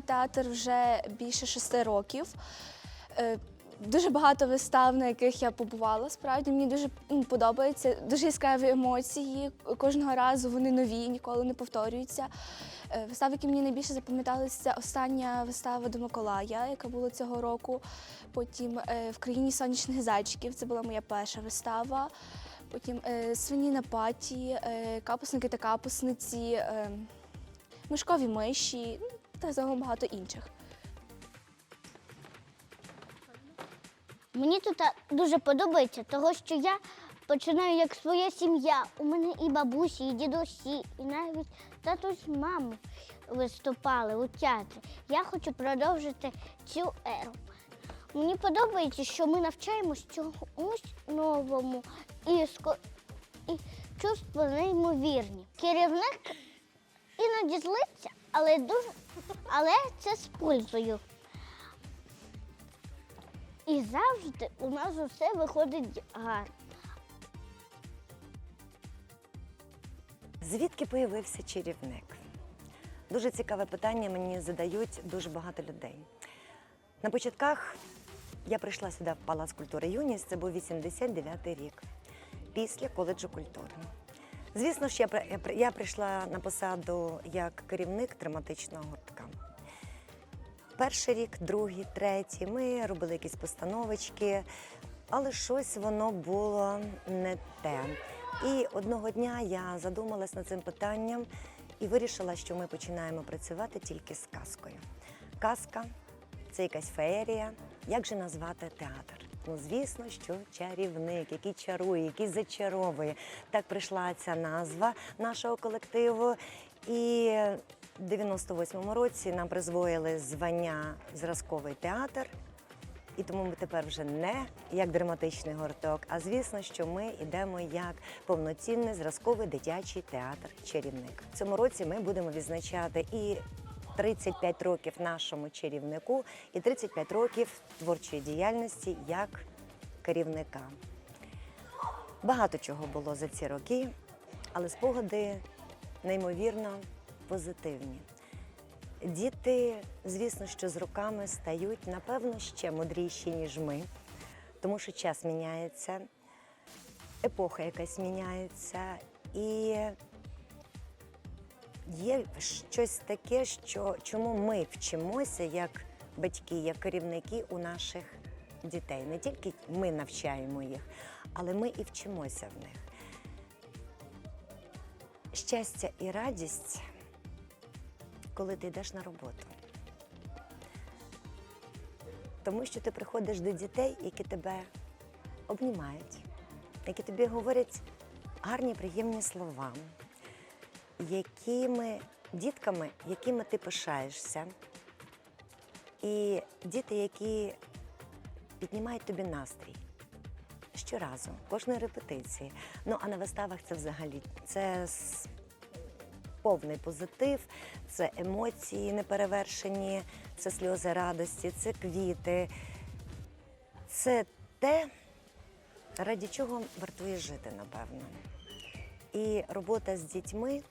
Театр вже більше шести років. Е, Дуже багато вистав, на яких я побувала. Справді мені дуже подобається. Дуже яскраві емоції. Кожного разу вони нові, ніколи не повторюються. Е, Вистави, які мені найбільше запам'яталися, остання вистава до Миколая, яка була цього року. Потім е, в країні сонячних зайчиків. Це була моя перша вистава. Потім свині на паті, капусники та капусниці, мишкові миші ну, та загалом багато інших. Мені тут дуже подобається, того що я починаю як своя сім'я. У мене і бабусі, і дідусі, і навіть татусь з мамою виступали у театрі. Я хочу продовжити цю еру. Мені подобається, що ми навчаємось чомусь новому і, ско- і чувства неймовірні. Керівник іноді злиться, але дуже але це з пользою. І завжди у нас усе виходить гарно. Звідки появився чарівник? Дуже цікаве питання мені задають дуже багато людей. На початках я прийшла сюди в Палац культури юність, це був 89-й рік, після коледжу культури. Звісно ж, я, я прийшла на посаду як керівник драматичного гуртка. Перший рік, другий, третій, ми робили якісь постановочки, але щось воно було не те. І одного дня я задумалась над цим питанням і вирішила, що ми починаємо працювати тільки з казкою. Казка це якась феєрія. Як же назвати театр? Ну, звісно, що чарівник, який чарує, який зачаровує. Так прийшла ця назва нашого колективу. І в 98-му році нам призвоїли звання зразковий театр. І тому ми тепер вже не як драматичний гурток, а звісно, що ми йдемо як повноцінний зразковий дитячий театр чарівник. В цьому році ми будемо відзначати і 35 років нашому чарівнику, і 35 років творчої діяльності як керівника. Багато чого було за ці роки, але спогади неймовірно позитивні. Діти, звісно, що з роками стають, напевно, ще мудріші, ніж ми, тому що час міняється, епоха якась міняється, і є щось таке, що чому ми вчимося як батьки, як керівники у наших дітей. Не тільки ми навчаємо їх, але ми і вчимося в них. Щастя і радість коли ти йдеш на роботу. Тому що ти приходиш до дітей, які тебе обнімають, які тобі говорять гарні, приємні слова, якими дітками, якими ти пишаєшся. І діти, які піднімають тобі настрій щоразу, кожної репетиції. Ну а на виставах це взагалі це повний позитив, це емоції неперевершені, це сльози радості, це квіти. Це те, раді чого вартує жити, напевно. І робота з дітьми.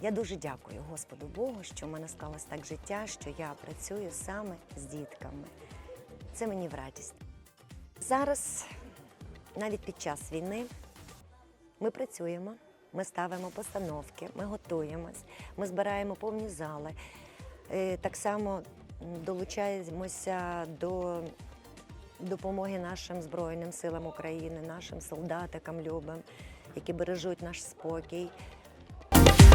Я дуже дякую Господу Богу, що в мене склалось так життя, що я працюю саме з дітками. Це мені в радість. Зараз, навіть під час війни, ми працюємо, ми ставимо постановки, ми готуємось, ми збираємо повні зали. Е, Так само долучаємося до допомоги нашим Збройним силам України, нашим солдатикам любим, які бережуть наш спокій.